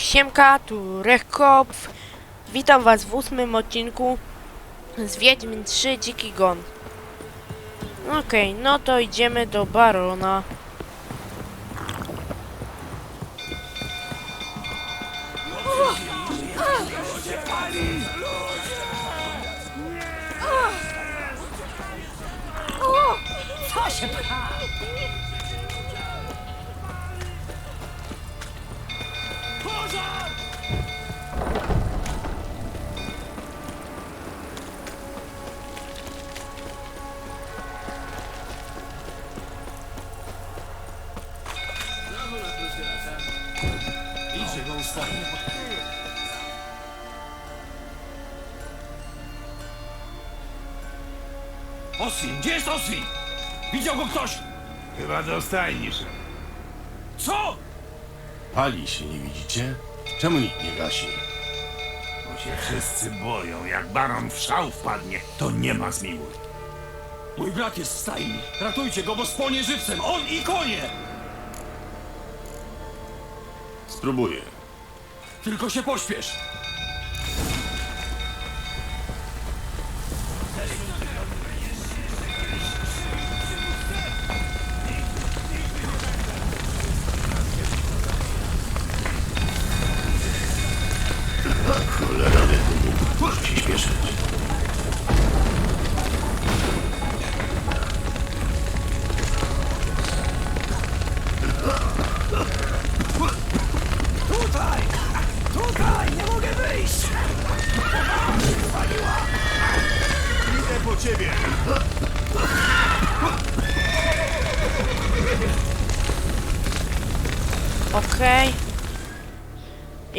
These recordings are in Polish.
Siemka, tu Rechkopf. Witam was w ósmym odcinku z Wiedźmin 3 Dziki Gon. Okej, no to idziemy do Barona. Oswin, gdzie jest Oswin? Widział go ktoś? Chyba dostaniesz. Co? Pali się, nie widzicie? Czemu nikt nie gasi? Bo się wszyscy boją, jak baron w szał wpadnie, to nie ma zmiłuj. Mój brat jest w stajni. Ratujcie go, bo spłonie żywcem. On i konie! Spróbuję. Tylko się pośpiesz.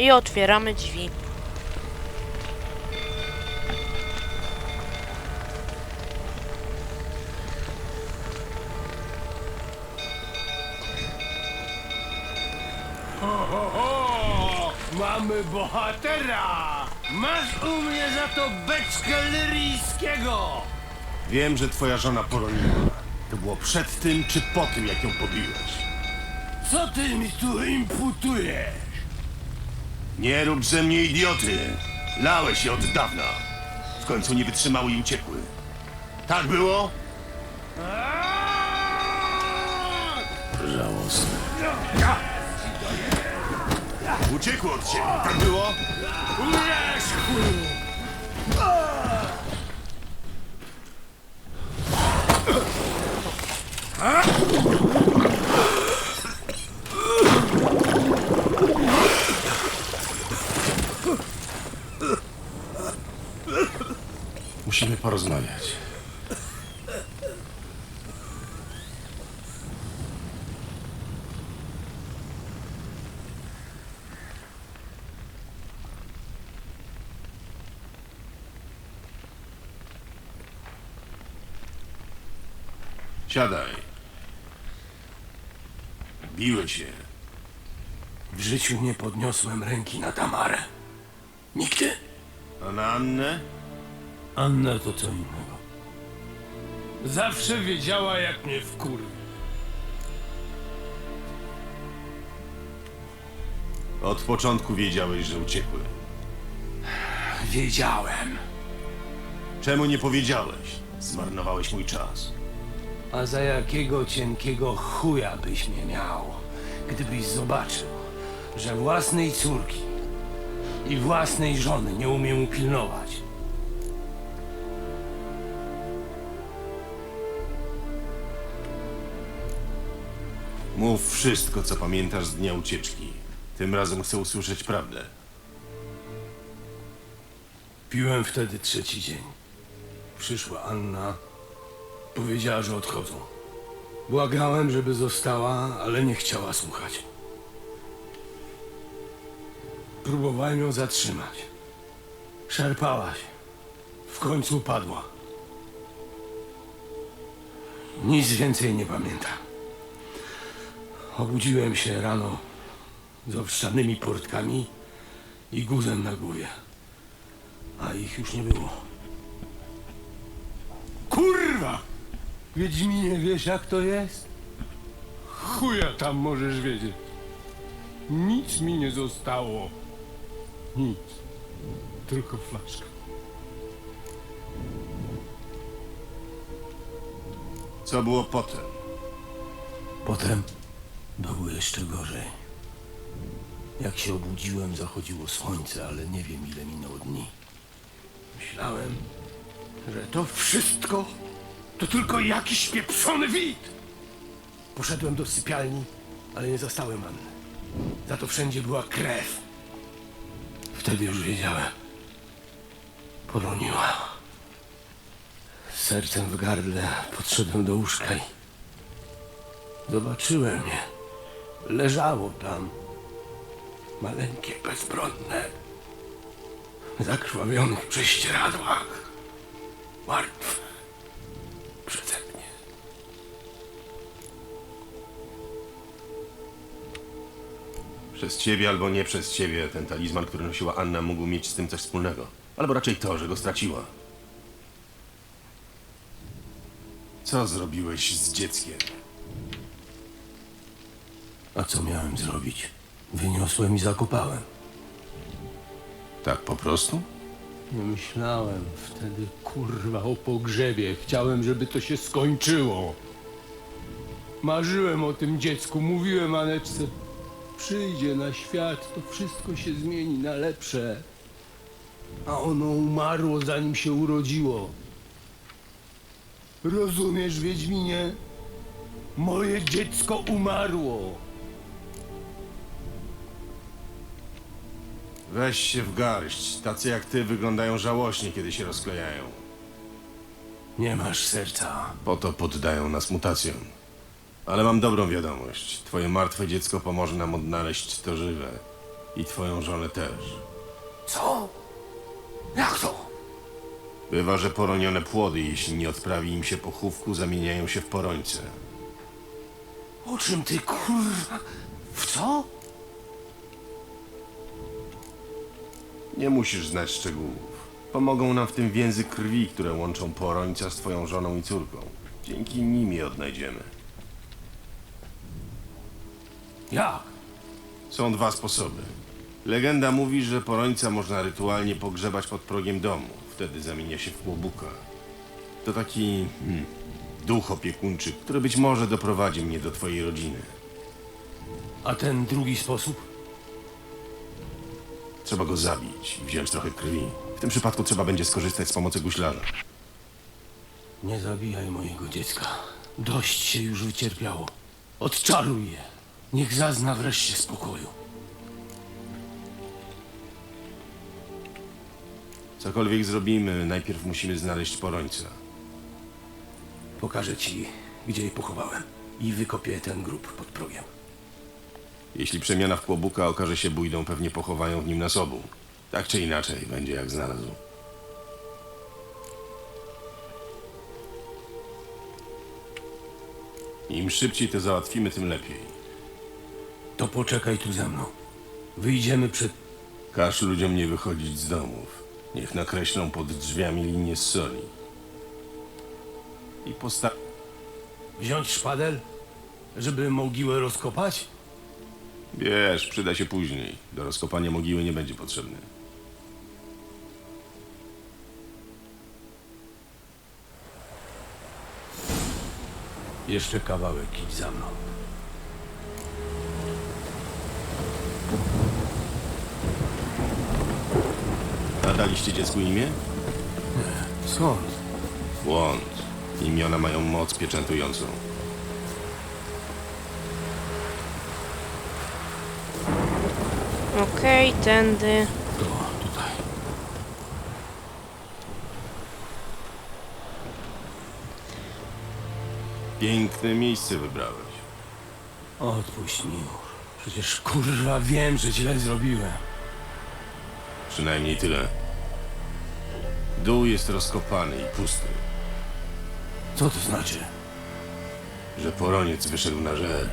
I otwieramy drzwi. O, mamy bohatera! Masz u mnie za to beczkę lyryjskiego! Wiem, że twoja żona poroniła. To było przed tym, czy po tym, jak ją pobiłeś? Co ty mi tu imputujesz? Nie rób ze mnie idioty! Lałeś je od dawna. W końcu nie wytrzymały i uciekły. Tak było? Żałosne. Uciekły od ciebie, tak było? Uleżku! Musimy porozmawiać. Siadaj. Biły się. W życiu nie podniosłem ręki na Tamarę. Nigdy. A na Annę? Anna to co innego. Zawsze wiedziała, jak mnie wkurwi. Od początku wiedziałeś, że uciekły. Wiedziałem. Czemu nie powiedziałeś? Zmarnowałeś mój czas. A za jakiego cienkiego chuja byś mnie miał, gdybyś zobaczył, że własnej córki i własnej żony nie umiem upilnować? Mów wszystko, co pamiętasz z dnia ucieczki. Tym razem chcę usłyszeć prawdę. Piłem wtedy trzeci dzień. Przyszła Anna, powiedziała, że odchodzą. Błagałem, żeby została, ale nie chciała słuchać. Próbowałem ją zatrzymać. Szarpała się. W końcu upadła. Nic więcej nie pamiętam. Obudziłem się rano z owszczanymi portkami i guzem na głowie. A ich już nie było. Kurwa! Wiedźminie, wiesz jak to jest? Chuja tam możesz wiedzieć. Nic mi nie zostało. Nic. Tylko flaszka. Co było potem? Potem było jeszcze gorzej. Jak się obudziłem, zachodziło słońce, ale nie wiem ile minęło dni. Myślałem, że to wszystko to tylko jakiś pieprzony wid. Poszedłem do sypialni, ale nie zastałem Anny. Za to wszędzie była krew. Wtedy już wiedziałem. Poroniła. Sercem w gardle podszedłem do łóżka i Zobaczyłem je. Leżało tam. Maleńkie, bezbronne. W zakrwawionych prześcieradłach. Martwe. Przeze mnie. Przez ciebie albo nie przez ciebie ten talizman, który nosiła Anna, mógł mieć z tym coś wspólnego. Albo raczej to, że go straciła. Co zrobiłeś z dzieckiem? A co miałem zrobić? Wyniosłem i zakopałem. Tak po prostu? Nie myślałem wtedy, kurwa, o pogrzebie. Chciałem, żeby to się skończyło. Marzyłem o tym dziecku, mówiłem Aneczce. Przyjdzie na świat, to wszystko się zmieni na lepsze. A ono umarło, zanim się urodziło. Rozumiesz, Wiedźminie? Moje dziecko umarło. Weź się w garść. Tacy jak ty wyglądają żałośnie, kiedy się rozklejają. Nie masz serca. Po to poddają nas mutacjom. Ale mam dobrą wiadomość. Twoje martwe dziecko pomoże nam odnaleźć to żywe. I twoją żonę też. Co? Jak to? Bywa, że poronione płody, jeśli nie odprawi im się pochówku, zamieniają się w porońce. O czym ty kurwa? W co? Nie musisz znać szczegółów. Pomogą nam w tym więzy krwi, które łączą porońca z twoją żoną i córką. Dzięki nim je odnajdziemy. Jak? Są dwa sposoby. Legenda mówi, że porońca można rytualnie pogrzebać pod progiem domu. Wtedy zamienia się w kłobuka. To taki hmm, duch opiekuńczy, który być może doprowadzi mnie do twojej rodziny. A ten drugi sposób? Trzeba go zabić i wziąć trochę krwi. W tym przypadku trzeba będzie skorzystać z pomocy guślarza. Nie zabijaj mojego dziecka. Dość się już wycierpiało. Odczaruj je. Niech zazna wreszcie spokoju. Cokolwiek zrobimy, najpierw musimy znaleźć porońca. Pokażę ci, gdzie je pochowałem. I wykopię ten grób pod progiem. Jeśli przemiana w kłobuka okaże się bójdą, pewnie pochowają w nim nas obu. Tak czy inaczej, będzie jak znalazł. Im szybciej to załatwimy, tym lepiej. To poczekaj tu ze mną. Wyjdziemy przed... Każ ludziom nie wychodzić z domów. Niech nakreślą pod drzwiami linię z soli. I postaw... Wziąć szpadel? Żeby mogiłę rozkopać? Wiesz, przyda się później. Do rozkopania mogiły nie będzie potrzebny. Jeszcze kawałek idź za mną. Nadaliście dziecku imię? Skąd? Błąd. Imiona mają moc pieczętującą. Okej, tędy. To tutaj. Piękne miejsce wybrałeś. Odpuść mi. Przecież kurwa wiem, że źle zrobiłem. Przynajmniej tyle. Dół jest rozkopany i pusty, Co to znaczy? że poroniec wyszedł na żer.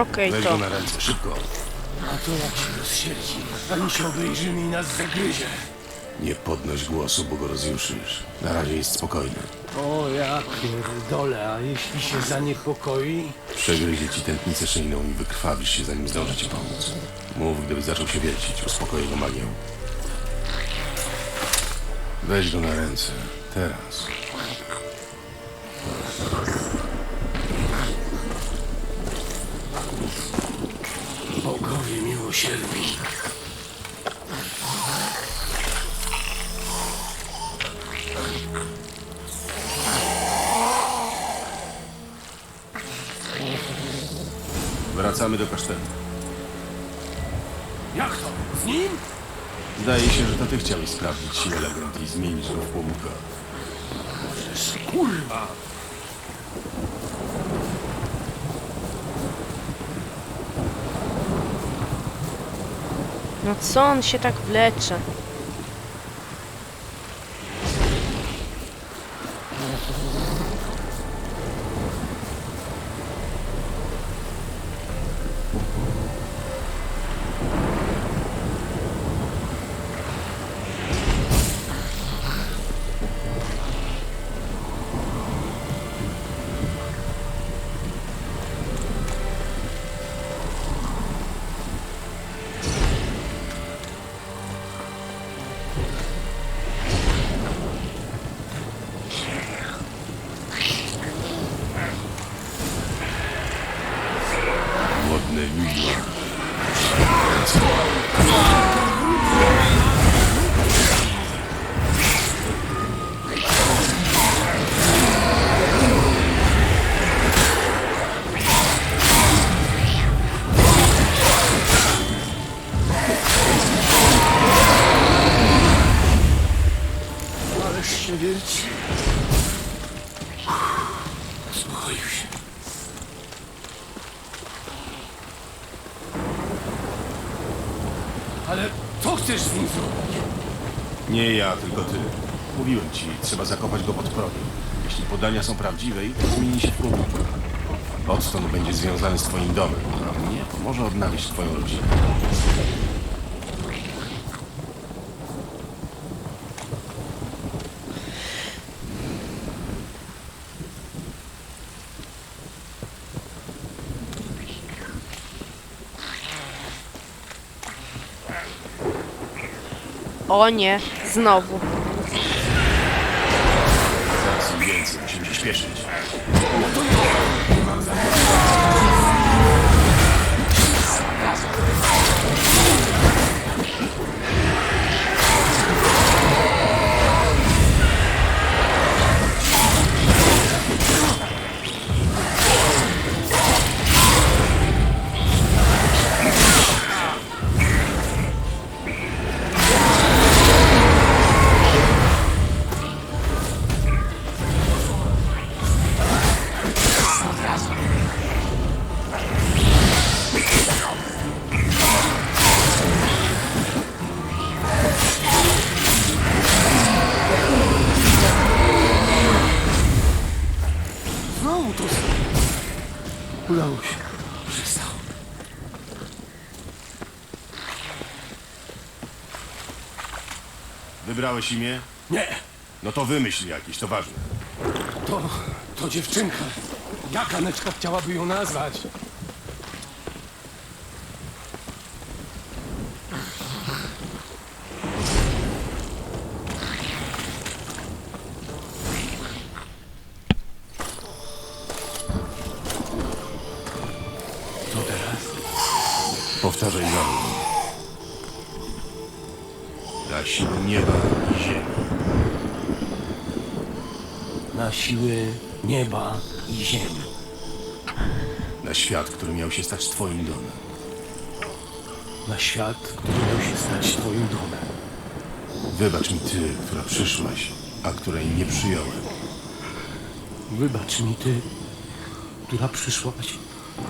Okej, Weź to. go na ręce, szybko. A to jak się rozsierdzi, ani się obejrzymy i nas zagryzie. Nie podnoś głosu, bo go rozjuszysz. Na razie jest spokojny. O ja pierdolę, a jeśli się zaniepokoi? Przegryzie ci tętnicę szyjną i wykrwawisz się, zanim zdąży ci pomóc. Mów, gdyby zaczął się wiercić. Uspokoję go magią. Weź go na ręce. Teraz. Bogowie miłosierni. Wracamy do kasztelu. Jak to? Z nim? Zdaje się, że to ty chciałeś sprawdzić siłę legend i zmienić go w płomuka. Kurwa! No co on się tak wlecze? Wierci. Uspokoił się. Ale co chcesz z nim zrobić? Nie ja, tylko ty. Mówiłem ci, trzeba zakopać go pod progiem. Jeśli podania są prawdziwe, i zmieni się płomuka. Odstąd będzie związany z twoim domem, a mnie może odnawić twoją rodzinę. O nie, znowu. Wybrałeś imię? Nie, No to wymyśl jakieś, to ważne. to, to dziewczynka. Jak Aneczka chciałaby ją nazwać? Siły nieba i ziemi. Na świat, który miał się stać twoim domem. Na świat, który miał się stać twoim domem. Wybacz mi ty, która przyszłaś, a której nie przyjąłem. Wybacz mi ty, która przyszłaś,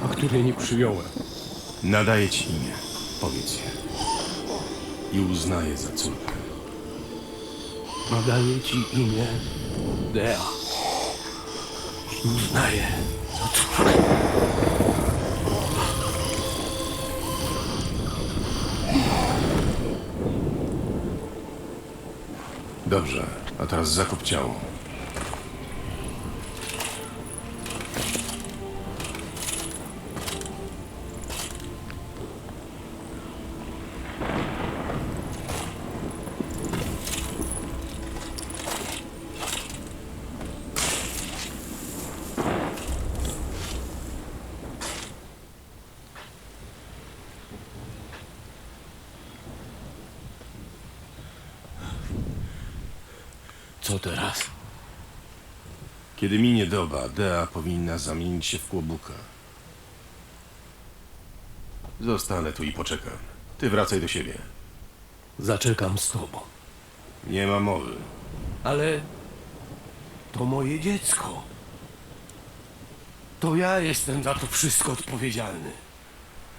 a której nie przyjąłem. Nadaję ci imię. Powiedz je. I uznaję za córkę. Nadaję ci imię Dea. Nie uznaję. Dobrze, a teraz zakup ciało. Co teraz? Kiedy minie doba, Dea powinna zamienić się w kłobuka. Zostanę tu i poczekam. Ty wracaj do siebie. Zaczekam z tobą. Nie ma mowy. Ale to moje dziecko. To ja jestem za to wszystko odpowiedzialny.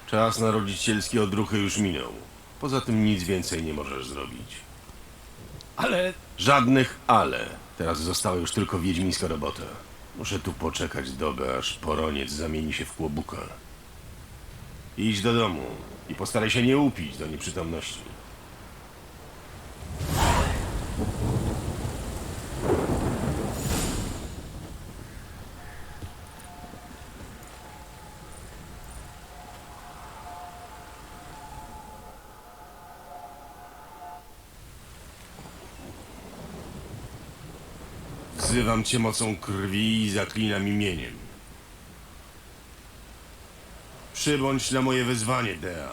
Czas na rodzicielskie odruchy już minął. Poza tym nic więcej nie możesz zrobić. Ale Żadnych ale. Teraz została już tylko wiedźmińska robota. Muszę tu poczekać dobę, aż poroniec zamieni się w kłobuka. Idź do domu i postaraj się nie upić do nieprzytomności. Wzywam cię mocą krwi i zaklinam imieniem. Przybądź na moje wezwanie, Dea.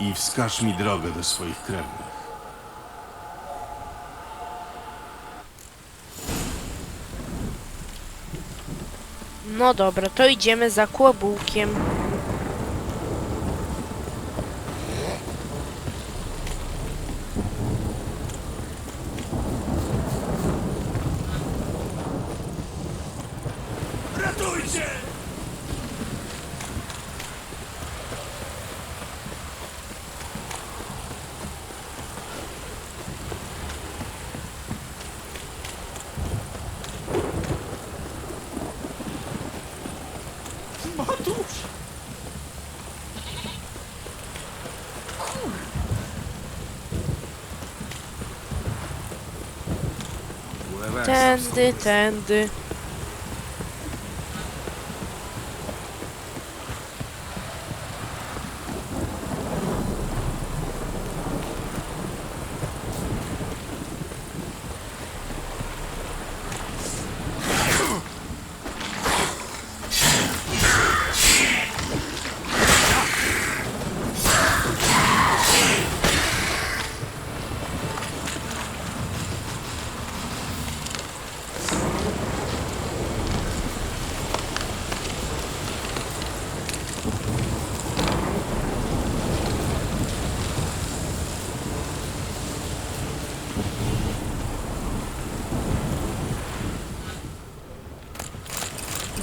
I wskaż mi drogę do swoich krewnych. No dobra, to idziemy za kłobułkiem. Ratujcie! Matusz! Tędy, tędy.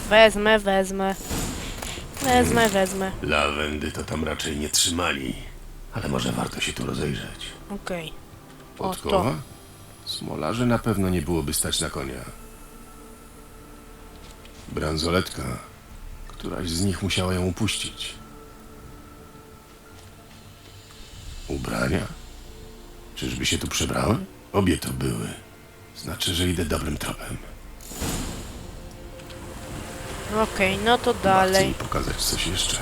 Wezmę, wezmę. Wezmę, wezmę. Lawendy to tam raczej nie trzymali. Ale może warto się tu rozejrzeć. Okej. O, Podkowa? Smolarzy na pewno nie byłoby stać na konia. Bransoletka. Któraś z nich musiała ją upuścić. Ubrania? Czyżby się tu przebrały? Obie to były. Znaczy, że idę dobrym tropem. Okej, no to Chcę dalej. mi pokazać coś jeszcze.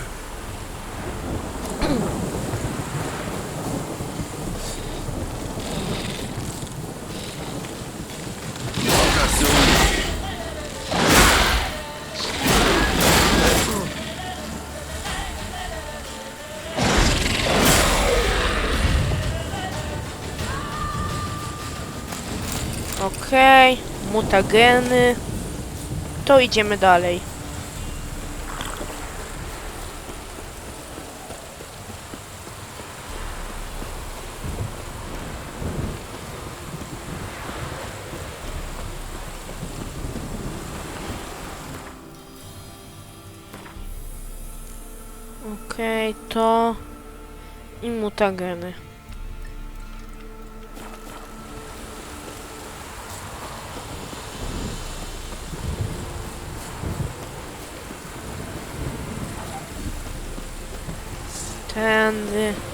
Okej, mutageny. To idziemy dalej. Okej, okay, to... I mutageny. Tędy.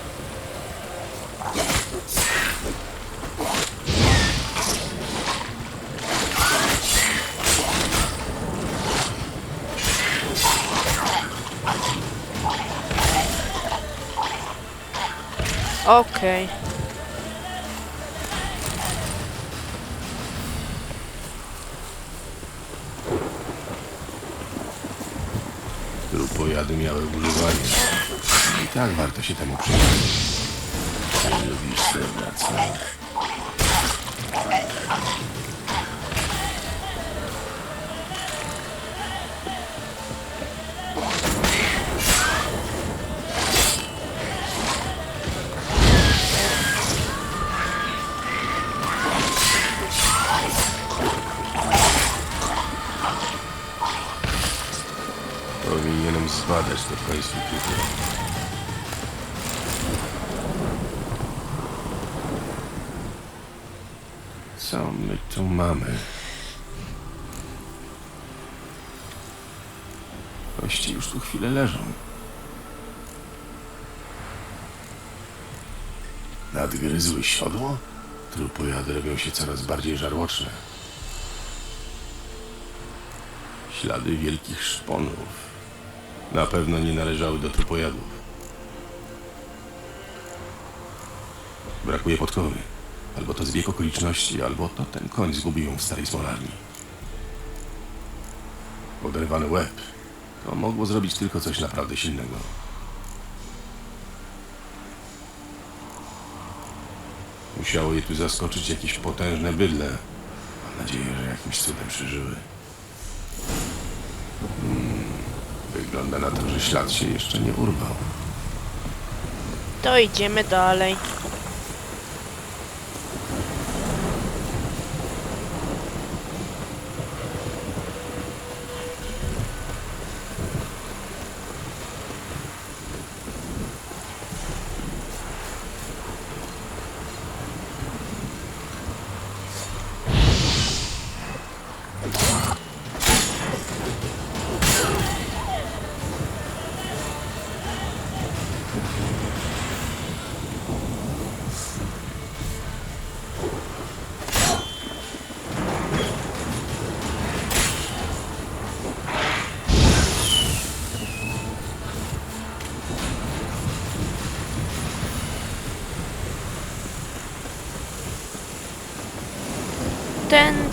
Okej. Trupojady miały używanie. I tak warto się temu przyjrzeć. Ty lubisz srebra, tu mamy? Kości już tu chwilę leżą. Nadgryzły siodło? Trupojady robią się coraz bardziej żarłoczne. Ślady wielkich szponów. Na pewno nie należały do trupojadów. Brakuje podkowy. Albo to zbieg okoliczności, albo to ten koń zgubił ją w starej smolarni. Oderwany łeb. To mogło zrobić tylko coś naprawdę silnego. Musiało je tu zaskoczyć jakieś potężne bydle. Mam nadzieję, że jakimś cudem przeżyły. Wygląda na to, że ślad się jeszcze nie urwał. To idziemy dalej.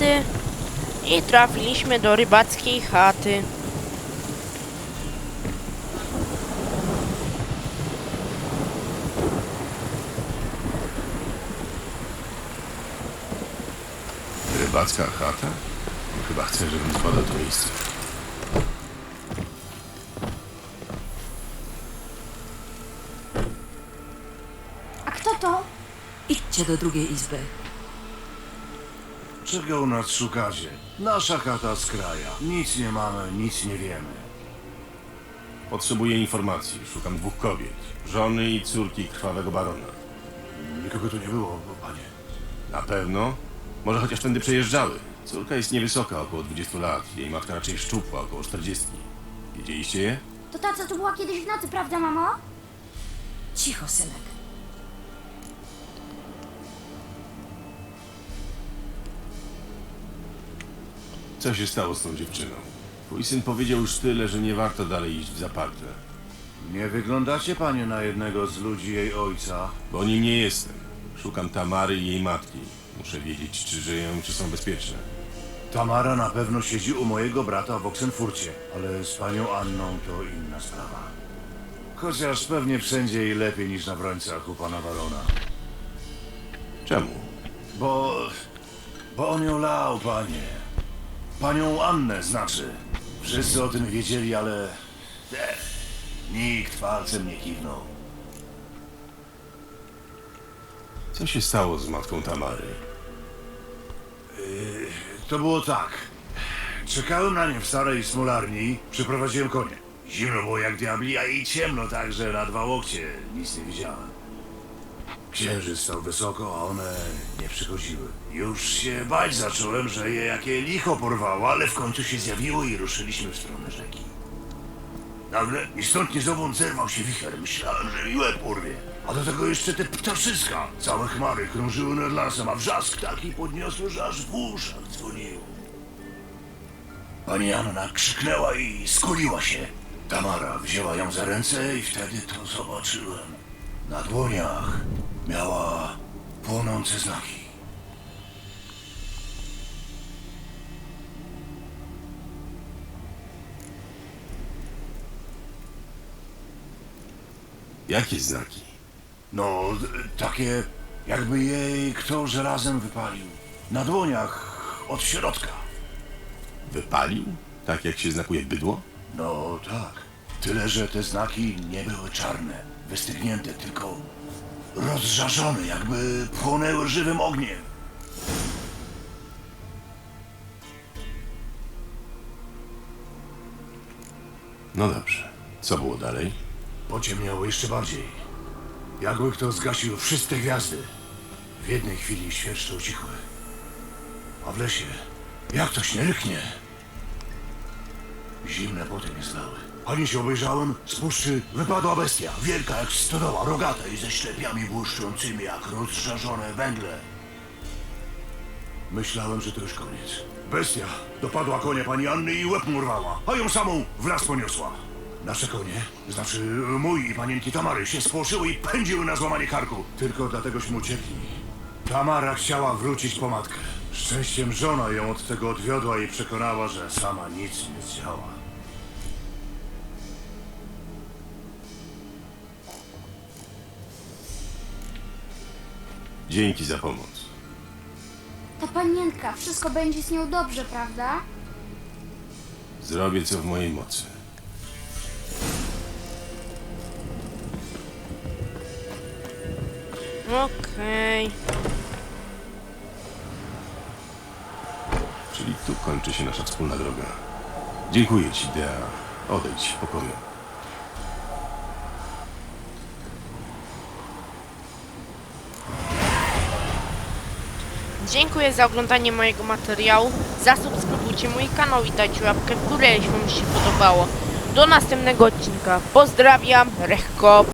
Tędy. I trafiliśmy do rybackiej chaty. Rybacka chata? Chyba chce, żebym zbadał to miejsce. A kto to? Idźcie do drugiej izby. Czego u nas szukacie? Nasza chata z kraja. Nic nie mamy, nic nie wiemy. Potrzebuję informacji. Szukam dwóch kobiet. Żony i córki krwawego barona. Nikogo tu nie było, panie. Na pewno? Może chociaż tędy przejeżdżały. Córka jest niewysoka, około 20 lat. Jej matka raczej szczupła, około 40. Widzieliście je? To ta, co tu była kiedyś w nocy, prawda, mamo? Cicho, synek. Co się stało z tą dziewczyną? Twój syn powiedział już tyle, że nie warto dalej iść w zaparte. Nie wyglądacie, panie, na jednego z ludzi jej ojca. Bo nim nie jestem. Szukam Tamary i jej matki. Muszę wiedzieć, czy żyją, czy są bezpieczne. Tamara na pewno siedzi u mojego brata w Oksenfurcie, ale z panią Anną to inna sprawa. Chociaż pewnie wszędzie jej lepiej niż na Wrońcach u pana barona. Czemu? Bo... bo on ją lał, panie. Panią Annę znaczy. Wszyscy o tym wiedzieli, ale... Ech, nikt palcem nie kiwnął. Co się stało z matką Tamary? To było tak. Czekałem na nie w starej smolarni, przyprowadziłem konie. Zimno było jak diabli, a i ciemno tak, że na dwa łokcie nic nie widziałem. Księżyc stał wysoko, a one nie przychodziły. Już się bać zacząłem, że je jakie licho porwało, ale w końcu się zjawiło i ruszyliśmy w stronę rzeki. Nagle ni stąd zowąd zerwał się wicher. Myślałem, że mi łeb. A do tego jeszcze te ptaszyska. Całe chmary krążyły nad lasem, a wrzask taki podniosły, że aż w uszach dzwoniło. Pani Anna krzyknęła i skuliła się. Tamara wzięła ją za ręce i wtedy to zobaczyłem. Na dłoniach miała płonące znaki. Jakie znaki? No, d- takie jakby jej kto żelazem wypalił. Na dłoniach od środka. Wypalił? Tak jak się znakuje bydło? No tak. Tyle, że te znaki nie były czarne, wystygnięte, tylko rozżarzone, jakby płonęły żywym ogniem. No dobrze. Co było dalej? Pociemniało jeszcze bardziej. Jakby kto zgasił wszystkie gwiazdy. W jednej chwili świerszcze ucichły. A w lesie, jak coś nie ryknie. Zimne poty mnie zlały. Ani się obejrzałem, z puszczy wypadła bestia. Wielka jak stodoła, rogata i ze ślepiami błyszczącymi jak rozżarzone węgle. Myślałem, że to już koniec. Bestia dopadła konia pani Anny i łeb mu urwała, a ją samą w poniosła. Nasze konie, znaczy mój i panienki Tamary, się spłoszyły i pędziły na złamanie karku. Tylko dlategośmy uciekli. Tamara chciała wrócić po matkę. Szczęściem żona ją od tego odwiodła i przekonała, że sama nic nie zdziała. Dzięki za pomoc. Ta panienka, wszystko będzie z nią dobrze, prawda? Zrobię co w mojej mocy. Okej. Czyli tu kończy się nasza wspólna droga. Dziękuję ci, Dea. Odejdź w pokoju. Dziękuję za oglądanie mojego materiału. Zasubskrybujcie mój kanał i dajcie łapkę w górę, jeśli wam się podobało. Do następnego odcinka. Pozdrawiam, Rechko.